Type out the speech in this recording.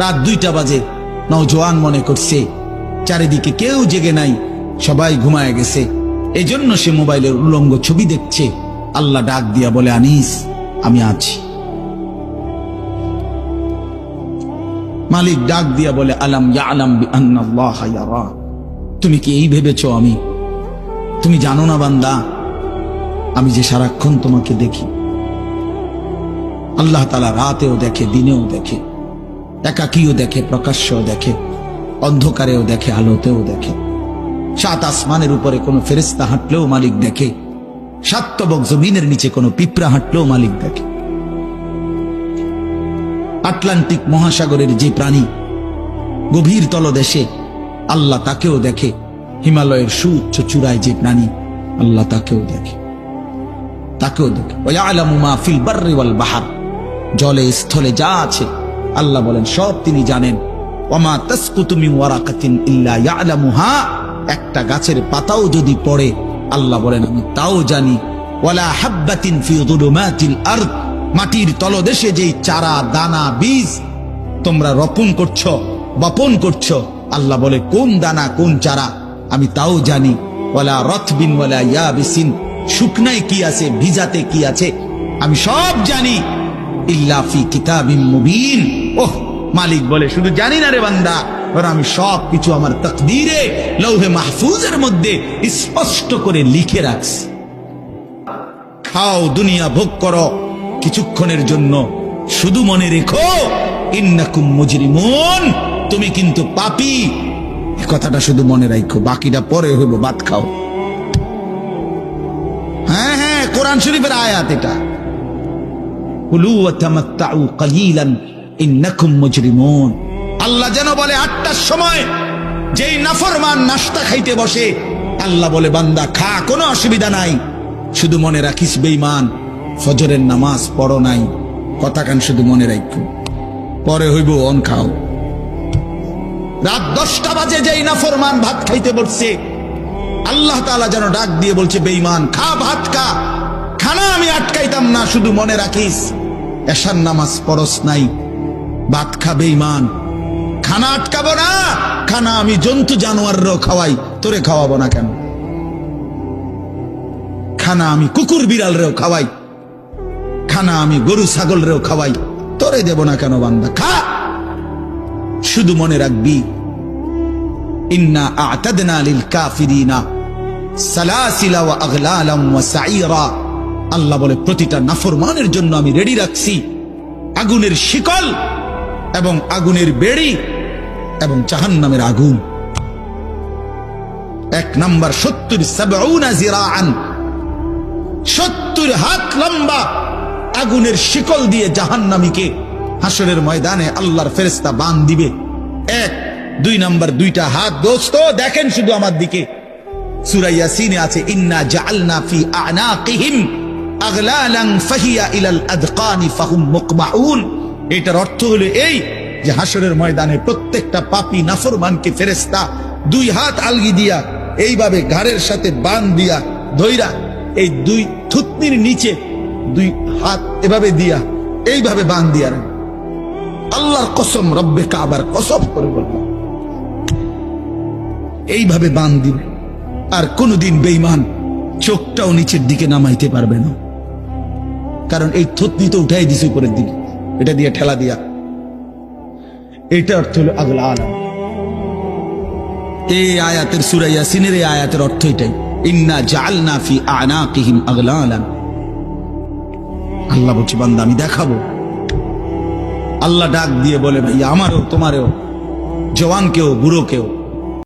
রাত দুইটা বাজে। নওজোয়ান মনে করছে। চারিদিকে কেউ জেগে নাই। সবাই ঘুমায় গেছে। এই জন্য সে মোবাইলের উলঙ্গ ছবি দেখছে। আল্লাহ ডাক দিয়া বলে, আনিস, আমি আছি। মালিক ডাক দিয়া বলে, আলাম ইয়া আলাম তুমি কি এই ভেবেছো আমি? তুমি জানো না বান্দা, আমি যে সারাক্ষণ তোমাকে দেখি। আল্লাহ তালা রাতেও দেখে, দিনেও দেখে। একাকীও দেখে, প্রকাশ্যও দেখে, অন্ধকারেও দেখে, আলোতেও দেখে। সাত আসমানের উপরে কোনো ফেরিস্তা হাঁটলেও মালিক দেখে। সাতবক জমিনের নিচে কোনো পিঁপড়া হাঁটলেও মালিক দেখে। আটলান্টিক মহাসাগরের যে প্রাণী গভীর তলদেশে আল্লাহ তাকেও দেখে, হিমালয়ের সুউচ্চ চূড়ায় যে প্রাণী আল্লাহ তাকেও দেখে। তাকেও দেখে। জলে, স্থলে যা আছে আল্লাহ বলেন, সব তিনি জানেন। ওমা তাসকুতু মিন ওয়ারাকাতিন ইল্লা একটা গাছের পাতাও যদি পড়ে, আল্লাহ বলেন, আমি তাও জানি। মাটির তলদেশে যেই চারা, দানা, বীজ তোমরা রোপণ করছ, বপন করছ, আল্লাহ বলে, কোন দানা, কোন চারা, আমি তাও জানি। ওয়ালা রথবিন ওয়ালা ইয়াবিসিন। শুকনায় কি আছে, ভিজাতে কি আছে, আমি সব জানি। মালিক বলে, শুধু জানি না রে বান্দা ওরা আমি সব কিছু আমার তকদিরে, লৌহে মাহফুজের মধ্যে স্পষ্ট করে লিখে রাখছি। খাও, দুনিয়া ভোগ করো, কিছুক্ষণের জন্য শুধু মনে রেখো, ইন্নাকুম তুমি কিন্তু পাপি। কথাটা শুধু মনে রাখো বাকিটা পরে হইব, ভাত খাও। হ্যাঁ হ্যাঁ কোরআন শরীফের আয়াত এটা। কুলু তামাত্তাউ কালিলান, ইন্নাকুম মুজরিমুন। আল্লাহ যেন বলে আটটার সময়, যেই নাফরমান নাস্তা খাইতে বসে, আল্লাহ বলে, বান্দা, খা, কোনো অসুবিধা নাই। শুধু মনে রাখিস, বেঈমান, ফজরের নামাজ পড়ো নাই। কথা কান শুধু মনে রাখো পরে হইব, অন খাও। রাত দশটা বাজে যেই নাফরমান ভাত খাইতে বসছে, আল্লাহ তাআলা যেন ডাক দিয়ে বলছে, বেঈমান, খা, ভাত খা। খানা আমি আটকাইতাম না, শুধু মনে রাখিস। এশার নামাজ পরস নাই। ভাত খা বেঈমান খানা আটকাবো না। খানা আমি জন্তু জানোয়াররাও খাওয়াই। তোরে খাওয়াবো না কেন? খানা আমি কুকুর বিড়াল রেও খাওয়াই। খানা আমি গরু ছাগল রেও খাওয়াই। তোরে দেব না কেন বান্দা? খা! শুধু মনে রাখবি, ইন্না আ'তাদনা লিল কাফিরিনা সালাসিলা ওয়া আগলালাম ওয়া সাইরা আল্লাহ বলে, প্রতিটা নাফরমানের জন্য আমি রেডি রাখছি। আগুনের শিকল এবং আগুনের বেড়ি এবং জাহান্নামের আগুন। এক নাম্বার, সত্তর জিরাআন। সত্তর হাত লম্বা আগুনের শিকল দিয়ে জাহান্নামীকে হাসরের ময়দানে আল্লাহর ফেরেস্তা বান দিবে। এক, দুই নাম্বার, দুইটা হাত। দোস্ত, দেখেন শুধু আমার দিকে। সুরাইয়া সিনে আছে, ইন্না জাআলনা ফি আনাকিহিম। আগলালান ফাহিয়া ইলাল আদকানি ফাহুম এটার অর্থ হলো এই যে হাসরের ময়দানে প্রত্যেকটা পাপী নাফরমানকে ফেরেস্তা দুই হাত আলগি দিয়া, এইভাবে ঘাড়ের সাথে বান দিয়া ধইরা এই দুই থুতনির নিচে দুই হাত এভাবে দিয়া, এইভাবে বান আল্লাহর কসম, রব্বে কাবার কসম করে বললাম এইভাবে বান দিবে, আর কোনদিন বেইমান চোখটাও নিচের দিকে নামাইতে পারবে না। কারণ এই থুতনি তো উঠাই দিছে উপরের দিকে। এটা দিয়ে ঠেলা দিয়া। এটা অর্থ হলো আগলা আলম। এই আয়াতের সুরাইয়া সিনের এই আয়াতের অর্থ এটাই। ইন্না জাআলনা ফি আনাকিহিম আগলালান আল্লাহ বলছে, বান্দা, আমি দেখাবো। আল্লাহ ডাক দিয়ে বলে ভাই আমারও, তোমারও, জওয়ানকেও, বুড়োকেও।